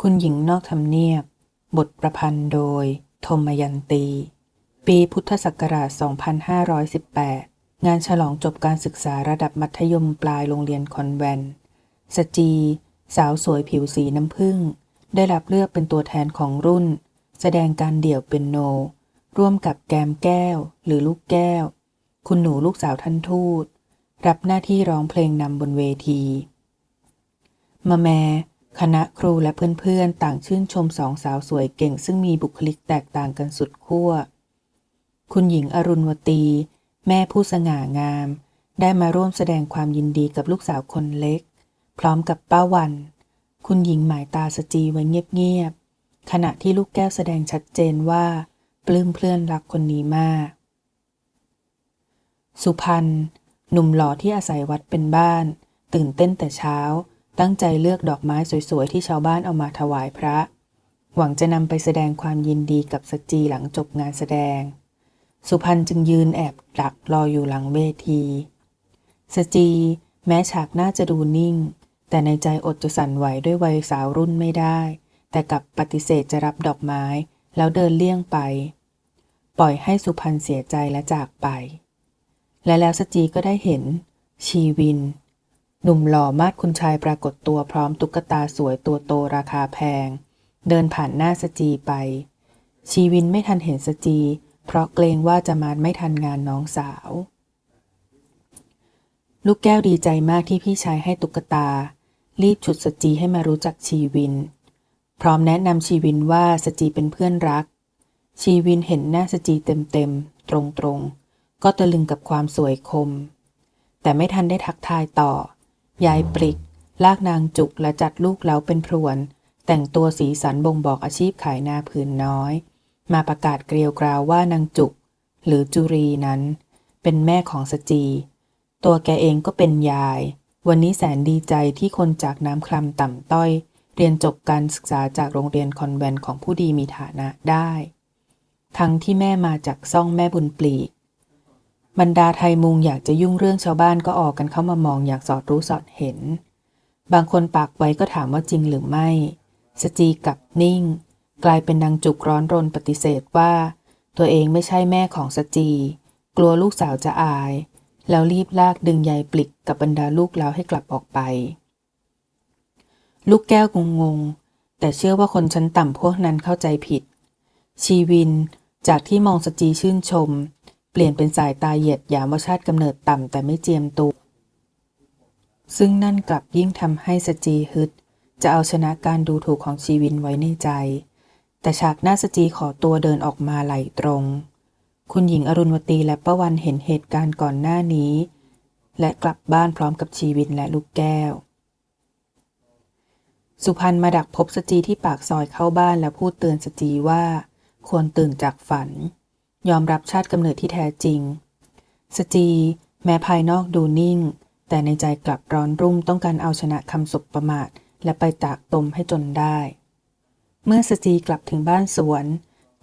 คุณหญิงนอกทำเนียบ บทประพันธ์โดย ธมยันตี ปีพุทธศักราช 2518 งานฉลองจบการศึกษาระดับมัธยมปลายโรงเรียนคอนแวนต์สจี สาวสวยผิวสีน้ำผึ้ง ได้รับเลือกเป็นตัวแทนของรุ่น แสดงการเดี่ยวเป็นโน ร่วมกับแกมแก้ว หรือลูกแก้ว คุณหนูลูกสาวท่านทูต รับหน้าที่ร้องเพลงนำบนเวที มาแม คณะครูและเพื่อนๆ ต่างชื่นชมสองสาวสวยเก่ง ซึ่งมีบุคลิกแตกต่างกันสุดขั้ว คุณหญิงอรุณวตี แม่ผู้สง่างาม ได้มาร่วมแสดงความยินดีกับลูกสาวคนเล็ก พร้อมกับป้าวัน คุณหญิงหมายตาสจีไว้เงียบๆ ขณะที่ลูกแก้วแสดงชัดเจนว่า ปลื้มเพื่อนรักคนนี้มาก สุพรรณหนุ่มหล่อที่อาศัยวัดเป็นบ้าน ตื่นเต้นแต่เช้า ตั้งใจเลือกดอกไม้สวยๆ ที่ชาวบ้านเอามาถวายพระ หวังจะนำไปแสดงความยินดีกับสจีหลังจบงานแสดง สุพรรณจึงยืนแอบดักรออยู่หลังเวทีสจีแม้ฉากหน้าจะดูนิ่ง แต่ในใจอดจะสั่นไหวด้วยวัยสาวรุ่นไม่ได้ แต่กับปฏิเสธจะรับดอกไม้ แล้วเดินเลี่ยงไป ปล่อยให้สุพรรณเสียใจและจากไป และแล้วสจีก็ได้เห็น ชีวิน หนุ่มหล่อมาดคุณชายปรากฏตัวพร้อมตุ๊กตาสวยตัวโตราคาแพง เดินผ่านหน้าสจีไป ชีวินไม่ทันเห็นสจี เพราะเกรงว่าจะมาไม่ทันงานน้องสาว ลูกแก้วดีใจมากที่พี่ชายให้ตุ๊กตา รีบฉุดสจีให้มารู้จักชีวิน พร้อมแนะนำชีวินว่าสจีเป็นเพื่อนรัก ชีวินเห็นหน้าสจีเต็มๆตรงๆก็ตะลึงกับความสวยคม แต่ไม่ทันได้ทักทายต่อ ยายปริก ลากนางจุกและจัดลูกเล้าเป็นพรวน แต่งตัวสีสันบ่งบอกอาชีพขายนาผืนน้อย มาประกาศเกลียวกราวว่านางจุก หรือจุรีนั้น เป็นแม่ของสจี ตัวแกเองก็เป็นยาย วันนี้แสนดีใจที่คนจากน้ำคลำต่ำต้อย เรียนจบการศึกษาจากโรงเรียนคอนแวนต์ของผู้ดีมีฐานะได้ ทั้งที่แม่มาจากซ่องแม่บุญปลีก บรรดาไทยมุงอยากจะยุ่งเรื่องชาวบ้านก็ออกกันเข้ามามองอยากสอดรู้สอดเห็น บางคนปากไว้ก็ถามว่าจริงหรือไม่ สจีกับนิ่ง กลายเป็นนางจุกร้อนรนปฏิเสธว่า ตัวเองไม่ใช่แม่ของสจี กลัวลูกสาวจะอาย แล้วรีบลากดึงยายปลิกกับบรรดาลูกแล้วให้กลับออกไป ลูกแก้วงงงๆแต่เชื่อว่าคนชั้นต่ำพวกนั้นเข้าใจผิด ชีวินจากที่มองสจีชื่นชม เปลี่ยนเป็นสายตาเหยียดหยามว่าชาติกำเนิดต่ำแต่ไม่เจียมตัว ซึ่งนั่นกลับยิ่งทำให้สจีฮึด จะเอาชนะการดูถูกของชีวินไว้ในใจ แต่ฉากหน้าสจีขอตัวเดินออกมาไหลตรง คุณหญิงอรุณวตีและป้าวันเห็นเหตุการณ์ก่อนหน้านี้ และกลับบ้านพร้อมกับชีวินและลูกแก้ว สุพรรณมาดักพบสจีที่ปากซอยเข้าบ้านและพูดเตือนสจีว่า ควรตื่นจากฝัน ยอมรับชาติกำเนิดที่แท้จริง สจีแม้ภายนอกดูนิ่ง แต่ในใจกลับร้อนรุ่มต้องการเอาชนะคำสบประมาท และไปตากตมให้จนได้ เมื่อสจีกลับถึงบ้านสวน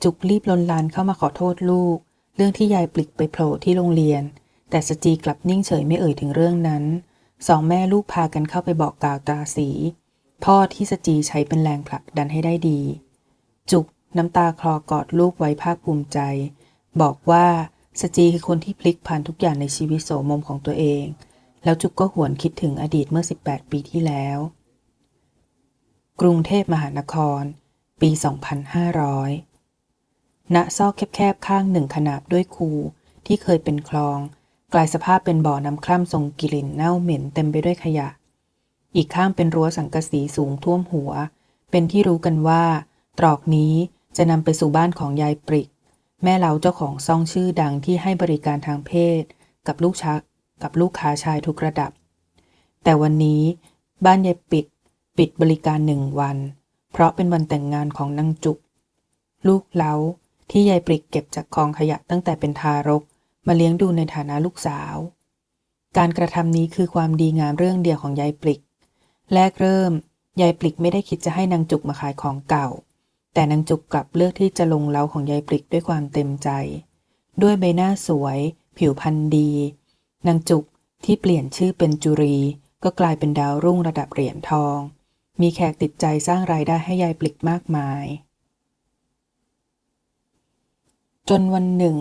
จุกรีบลนลานเข้ามาขอโทษลูก เรื่องที่ยายปลิกไปโผล่ที่โรงเรียน แต่สจีกลับนิ่งเฉยไม่เอ่ยถึงเรื่องนั้น สองแม่ลูกพากันเข้าไปบอกกล่าวตาสี พ่อที่สจีใช้เป็นแรงผลักดันให้ได้ดี จุกน้ำตาคลอกอดลูกไว้ภาคภูมิใจ บอกว่าสจีคือคนที่พลิกผ่านทุกอย่างในชีวิตโสมมของตัวเอง แล้วจุกก็หวนคิดถึงอดีตเมื่อ 18 ปีที่แล้ว กรุงเทพมหานคร ปี 2500 ณ ซอกแคบๆ ข้างหนึ่งขนาบด้วยคูที่เคยเป็นคลอง กลายสภาพเป็นบ่อน้ำคร่ำทรงกลิ่นเน่าเหม็นเต็มไปด้วยขยะ อีกข้างเป็นรั้วสังกะสีสูงท่วมหัว เป็นที่รู้กันว่า ตรอกนี้จะนำไปสู่บ้านของยายปริก แม่เล้าเจ้าของซ่องชื่อดังที่ให้บริการทางเพศ กับลูกชักกับลูกค้าชายทุกระดับ แต่วันนี้บ้านยายปิด ปิดบริการหนึ่งวัน เพราะเป็นวันแต่งงานของนางจุก ลูกเล้าที่ยายปริกเก็บจากกองขยะตั้งแต่เป็นทารก มาเลี้ยงดูในฐานะลูกสาว การกระทำนี้คือความดีงามเรื่องเดียวของยายปริก แรกเริ่มยายปลิกไม่ได้คิดจะให้นางจุกมาขายของเก่า แต่นางจุกกลับเลือกที่จะลงเล้าของยายปลิกด้วยความเต็มใจ ด้วยใบหน้าสวย ผิวพรรณดี นางจุกที่เปลี่ยนชื่อเป็นจุรี ก็กลายเป็นดาวรุ่งระดับเหรียญทอง มีแขกติดใจสร้างรายได้ให้ยายปลิกมากมาย จนวันหนึ่ง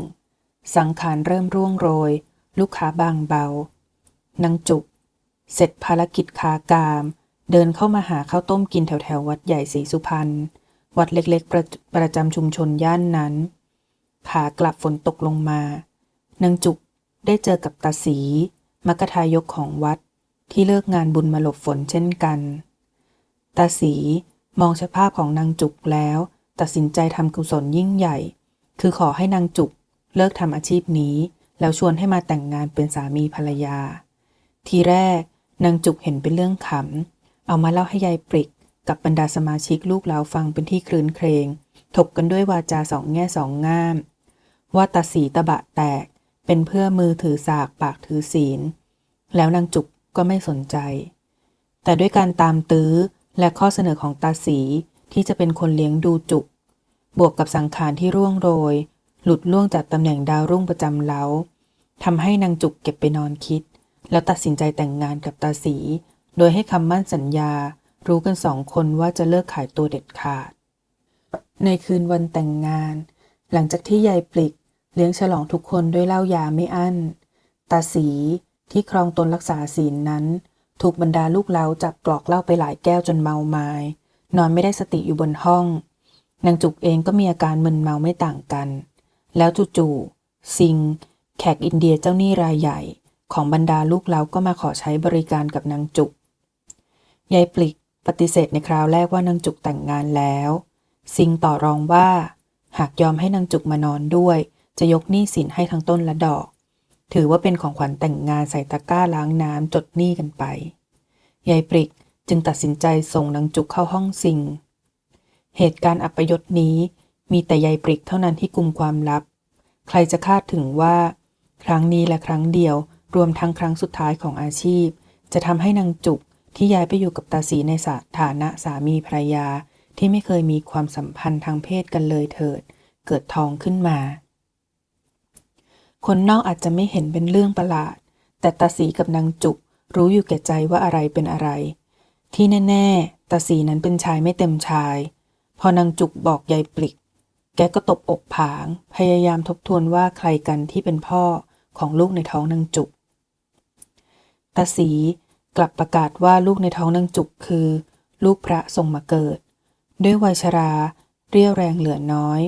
สังขารเริ่มร่วงโรย ลูกค้าบางเบานางจุก เสร็จภารกิจคากาม เดินเข้ามาหาข้าวต้มกินแถวแถววัดใหญ่ศรีสุพรรณ วัดเล็กๆ ประประจำชุมชนย่านนั้น ขากลับฝนตกลงมา นางจุกได้เจอกับตาสีมกทายกของวัดที่เลิกงานบุญมาหลบฝนเช่นกัน ตาสีมองสภาพของนางจุกแล้ว ตัดสินใจทำกุศลยิ่งใหญ่ คือขอให้นางจุกเลิกทำอาชีพนี้ แล้วชวนให้มาแต่งงานเป็นสามีภรรยา ทีแรกนางจุกเห็นเป็นเรื่องขำ เอามาเล่าให้ยายปริก กับบรรดาสมาชิกลูกแล้วฟังเป็นที่ครื้นเครง ถกกันด้วยวาจาสองแง่สองง่าม ว่าตาสีตะบะแตก เป็นเพื่อมือถือสากปากถือศีล แล้วนางจุกก็ไม่สนใจ แต่ด้วยการตามตื้อและข้อเสนอของตาสีที่จะเป็นคนเลี้ยงดูจุก บวกกับสังขารที่ร่วงโรย หลุดล่วงจากตำแหน่งดาวรุ่งประจำเล้าทำให้นางจุกเก็บไปนอนคิด แล้วตัดสินใจแต่งงานกับตาสี โดยให้คำมั่นสัญญา รู้กันสองคนว่าจะเลิกขายตัวเด็ดขาด ในคืนวันแต่งงาน หลังจากที่ยายปลิก เลี้ยงฉลองทุกคนด้วยเหล้ายาไม่อั้น ตาสีที่ครองตนรักษาศีลนั้น ถูกบรรดาลูกเล้าจับกรอกเหล้าไปหลายแก้วจนเมาไมา้นอนไม่ได้สติอยู่บนห้อง นางจุกเองก็มีอาการมึนเมาไม่ต่างกัน แล้วจู่ๆซิง แขกอินเดียเจ้าหนี้รายใหญ่ ของบรรดาลูกเล้าก็มาขอใช้บริการกับนางจุกยายปลิก ปฏิเสธในคราวแรกว่านางจุกแต่งงานแล้ว ซิงต่อรองว่า หากยอมให้นางจุกมานอนด้วย จะยกหนี้สินให้ทั้งต้นและดอก ถือว่าเป็นของขวัญแต่งงานใส่ตะกร้าล้างน้ำจดหนี้กันไปยายปริกจึงตัดสินใจส่งนางจุกเข้าห้องซิง เหตุการณ์อัปยศนี้มีแต่ยายปริกเท่านั้นที่กุมความลับ ใครจะคาดถึงว่า ครั้งนี้และครั้งเดียวรวมทั้งครั้งสุดท้ายของอาชีพ จะทำให้นางจุก ที่ย้ายไปอยู่กับตาสีในสถานะสามีภรรยาที่ไม่เคยมีความสัมพันธ์ทางเพศกันเลยเถิด เกิดท้องขึ้นมา คนนอกอาจจะไม่เห็นเป็นเรื่องประหลาด แต่ตาสีกับนางจุกรู้อยู่แก่ใจว่าอะไรเป็นอะไร ที่แน่ๆตาสีนั้นเป็นชายไม่เต็มชาย พอนางจุกบอกยายปลิก แกก็ตบอกผาง พยายามทบทวนว่าใครกันที่เป็นพ่อของลูกในท้องนางจุกตาสี กลับประกาศว่าลูกในท้องนางจุกคือ ลูกพระทรงมาเกิด ด้วยวัยชรา เรียวแรงเหลือน้อย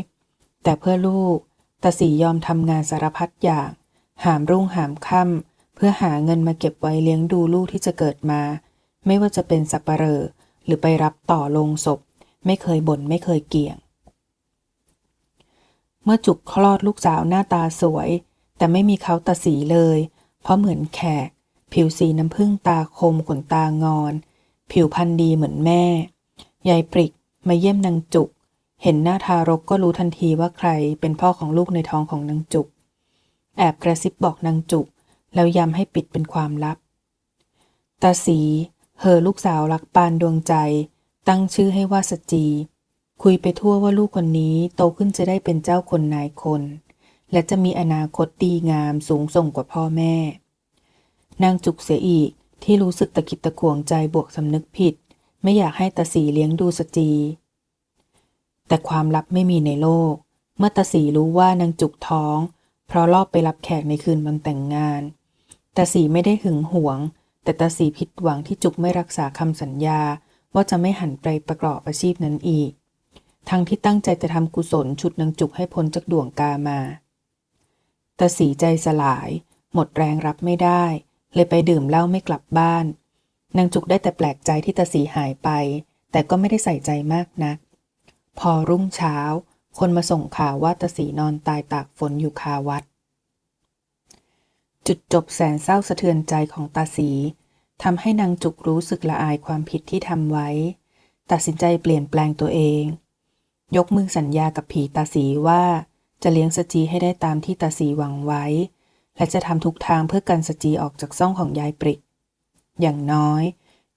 แต่เพื่อลูกตาสียอมทำงานสารพัดอย่าง หามรุ่งหามค่ำเพื่อหาเงินมาเก็บไว้เลี้ยงดูลูกที่จะเกิดมา ไม่ว่าจะเป็นสับปะเหร่อหรือไปรับต่อลงศพ ไม่เคยบ่นไม่เคยเกี่ยง เมื่อจุกคลอดลูกสาวหน้าตาสวย แต่ไม่มีเขาตาสีเลย เพราะเหมือนแขก ผิวสีน้ำผึ้งตาคมขนตางอน ผิวพรรณดีเหมือนแม่ ยายปริกมาเยี่ยมนางจุก เห็นหน้าทารกก็รู้ทันทีว่าใครเป็นพ่อของลูกในท้องของนางจุก แอบกระซิบบอกนางจุก แล้วย้ำให้ปิดเป็นความลับ ตาสีเหอลูกสาวรักปานดวงใจ ตั้งชื่อให้ว่าสจี คุยไปทั่วว่าลูกคนนี้โตขึ้นจะได้เป็นเจ้าคนนายคน และจะมีอนาคตดีงามสูงส่งกว่าพ่อแม่ นางจุกเสียอีก ที่รู้สึกตะกิดตะขวงใจบวกสำนึกผิด ไม่อยากให้ตาสีเลี้ยงดูสจี แต่ความลับไม่มีในโลก เมื่อตาสีรู้ว่านางจุกท้อง เพราะรอบไปรับแขกในคืนวันแต่งงานตาสีไม่ได้หึงหวง แต่ตาสีผิดหวังที่จุกไม่รักษาคำสัญญาว่าจะไม่หันไปประกอบอาชีพนั้นอีก ทั้งที่ตั้งใจจะทำกุศลฉุดนางจุกให้พ้นจากดวงกามา ตาสีใจสลาย หมดแรงรับไม่ได้ เลยไปดื่มเหล้าไม่กลับบ้าน นางจุกได้แต่แปลกใจที่ตาสีหายไป แต่ก็ไม่ได้ใส่ใจมากนัก พอรุ่งเช้า คนมาส่งข่าวว่าตาสีนอนตายตากฝนอยู่คาวัด จุดจบแสนเศร้าสะเทือนใจของตาสีทำให้นางจุกรู้สึกละอายความผิดที่ทำไว้ ตัดสินใจเปลี่ยนแปลงตัวเอง ยกมือสัญญากับผีตาสีว่า จะเลี้ยงสจีให้ได้ตามที่ตาสีหวังไว้ และจะทำทุกทางเพื่อกันสจีออกจากซ่องของยายปริก อย่างน้อย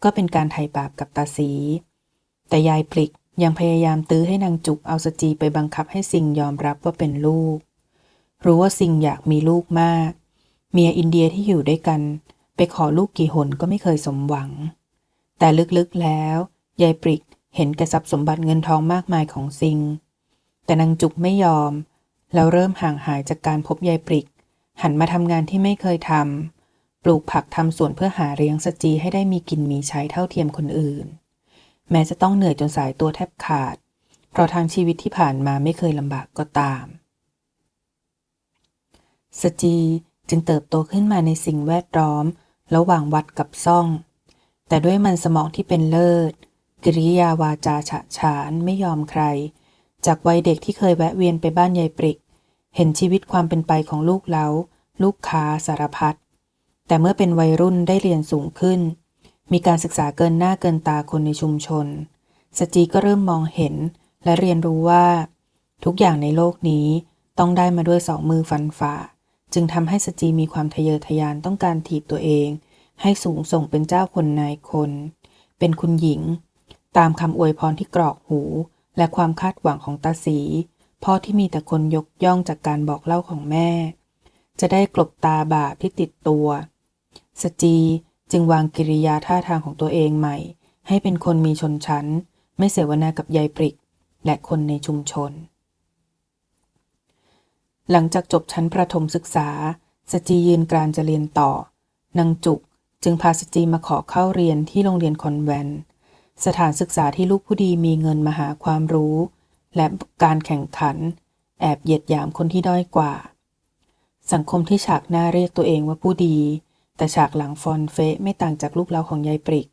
ก็เป็นการไถ่บาปกับตาสี แต่ยายปริกยังพยายามตื้อให้นางจุกเอาสจีไปบังคับให้สิงยอมรับว่าเป็นลูก รู้ว่าสิงอยากมีลูกมาก เมียอินเดียที่อยู่ด้วยกัน ไปขอลูกกี่หนก็ไม่เคยสมหวัง แต่ลึกๆแล้วยายปริกเห็นแก่ทรัพย์สมบัติเงินทองมากมายของซิง แต่นางจุกไม่ยอม แล้วเริ่มห่างหายจากการพบยายปริก หันมาทำงานที่ไม่เคยทำปลูกผักทำสวนเพื่อหาเลี้ยงสจีให้ได้มีกินมีใช้เท่าเทียมคนอื่น แม้จะต้องเหนื่อยจนสายตัวแทบขาด เพราะทางชีวิตที่ผ่านมาไม่เคยลำบากก็ตาม สจีจึงเติบโตขึ้นมาในสิ่งแวดล้อม ระหว่างวัดกับซ่อง แต่ด้วยมันสมองที่เป็นเลิศ กิริยาวาจาฉะฉานไม่ยอมใคร จากวัยเด็กที่เคยแวะเวียนไปบ้านยายปริก เห็นชีวิตความเป็นไปของลูกเล้า ลูกค้าสารพัด แต่เมื่อเป็นวัยรุ่นได้เรียนสูงขึ้น มีการศึกษาเกินหน้าเกินตาคนในชุมชน สจีก็เริ่มมองเห็นและเรียนรู้ว่า ทุกอย่างในโลกนี้ต้องได้มาด้วยสองมือฟันฝ่า จึงทำให้สจีมีความทะเยอทะยานต้องการถีบตัวเอง ให้สูงส่งเป็นเจ้าคนนายคน เป็นคุณหญิง ตามคำอวยพรที่กรอกหู และความคาดหวังของตาสี พ่อที่มีแต่คนยกย่องจากการบอกเล่าของแม่ จะได้กลบตาบาปที่ติดตัว สจีจึงวางกิริยาท่าทางของตัวเองใหม่ ให้เป็นคนมีชนชั้น ไม่เสวนากับยายปริก และคนในชุมชน หลังจากจบชั้นประถมศึกษา สจียืนกรานจะเรียนต่อนางจุกจึงพาสจีมาขอเข้าเรียนที่โรงเรียนคอนแวนต์สถานศึกษาที่ลูกผู้ดีมีเงินมาหาความรู้ และการแข่งขัน แอบเหยียดหยามคนที่ด้อยกว่า สังคมที่ฉากหน้าเรียกตัวเองว่าผู้ดี แต่ฉากหลังฟอนเฟะไม่ต่างจากลูกเล้าของยายปริก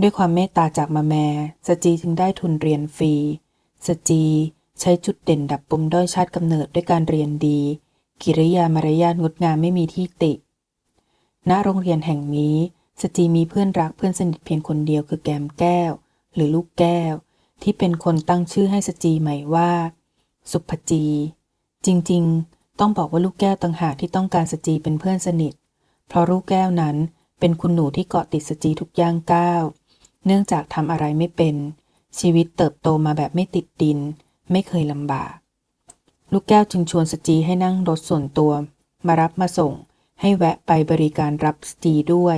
ด้วยความเมตตาจากมาแมสจีจึงได้ทุนเรียนฟรีสจีใช้จุดเด่นดับปมด้อยชาติกำเนิดด้วยการเรียนดี กิริยามารยาทงดงามไม่มีที่ติ ณโรงเรียนแห่งนี้สจีมีเพื่อนรักเพื่อนสนิทเพียงคนเดียวคือแกมแก้ว หรือลูกแก้ว ที่เป็นคนตั้งชื่อให้สจีใหม่ว่า สุภจี จริงๆ ต้องบอกว่าลูกแก้วต่างหากที่ต้องการสจีเป็นเพื่อนสนิท เพราะลูกแก้วนั้นเป็นคุณหนูที่เกาะติดสจีทุกย่างก้าว เนื่องจากทำอะไรไม่เป็น ชีวิตเติบโตมาแบบไม่ติดดิน ไม่เคยลำบาก ลูกแก้วจึงชวนสจีให้นั่งรถส่วนตัว มารับมาส่ง ให้แวะไปบริการรับสจีด้วย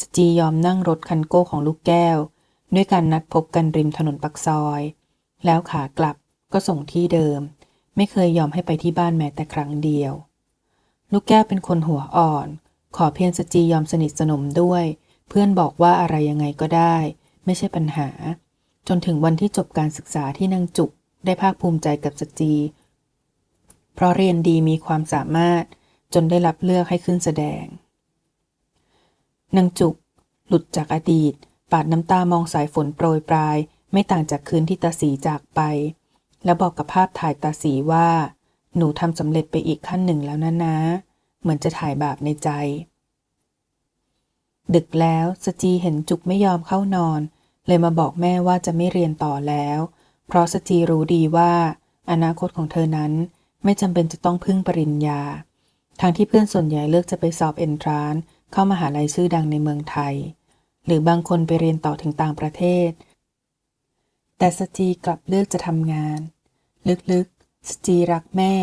สจียอมนั่งรถคันโก้ของลูกแก้ว ด้วยการนัดพบกันริมถนนปักซอย แล้วขากลับก็ส่งที่เดิม ไม่เคยยอมให้ไปที่บ้านแม้แต่ครั้งเดียว ลูกแก้วเป็นคนหัวอ่อน ขอเพียงสจียอมสนิทสนมด้วย เพื่อนบอกว่าอะไรยังไงก็ได้ ไม่ใช่ปัญหา จนถึงวันที่จบการศึกษาที่นางจุกได้ภาคภูมิใจกับสจี เพราะเรียนดีมีความสามารถจนได้รับเลือกให้ขึ้นแสดงนางจุก หลุดจากอดีต ปาดน้ำตามองสายฝนโปรยปลาย ไม่ต่างจากคืนที่ตาสีจากไป แล้วบอกกับภาพถ่ายตาสีว่า หนูทำสำเร็จไปอีกขั้นหนึ่งแล้วนะนะ เหมือนจะถ่ายแบบในใจ ดึกแล้วสจีเห็นจุกไม่ยอมเข้านอน เลยมาบอกแม่ว่าจะไม่เรียนต่อแล้ว เพราะสจีรู้ดีว่า อนาคตของเธอนั้นไม่จำเป็นจะต้องพึ่งปริญญาทางที่เพื่อนส่วนใหญ่เลือกจะไปสอบเอนทรานเข้ามาหาลัยชื่อดังในเมืองไทย หรือบางคนไปเรียนต่อถึงต่างประเทศ แต่สจีกลับเลือกจะทำงาน ลึกๆ สจีรักแม่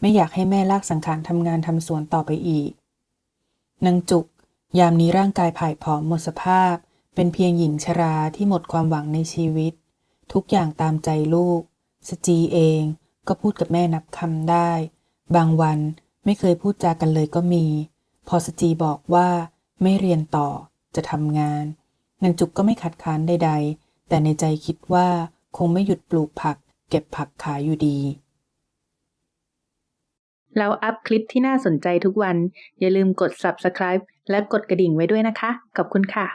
ไม่อยากให้แม่ลากสังขารทำงานทำสวนต่อไปอีก นางจุก ยามนี้ร่างกายผายผอมหมดสภาพ เป็นเพียงหญิงชราที่หมดความหวังในชีวิต ทุกอย่างตามใจลูก สจีเองก็พูดกับแม่นับคำได้ บางวันไม่เคยพูดจากันเลยก็มี พอสจีบอกว่าไม่เรียนต่อ จะทำงานนางจุกก็ไม่ขัดค้านใดๆ แต่ในใจคิดว่าคงไม่หยุดปลูกผัก เก็บผักขายอยู่ดี เราอัพคลิปที่น่าสนใจทุกวัน อย่าลืมกด subscribe และกดกระดิ่งไว้ด้วยนะคะ ขอบคุณค่ะ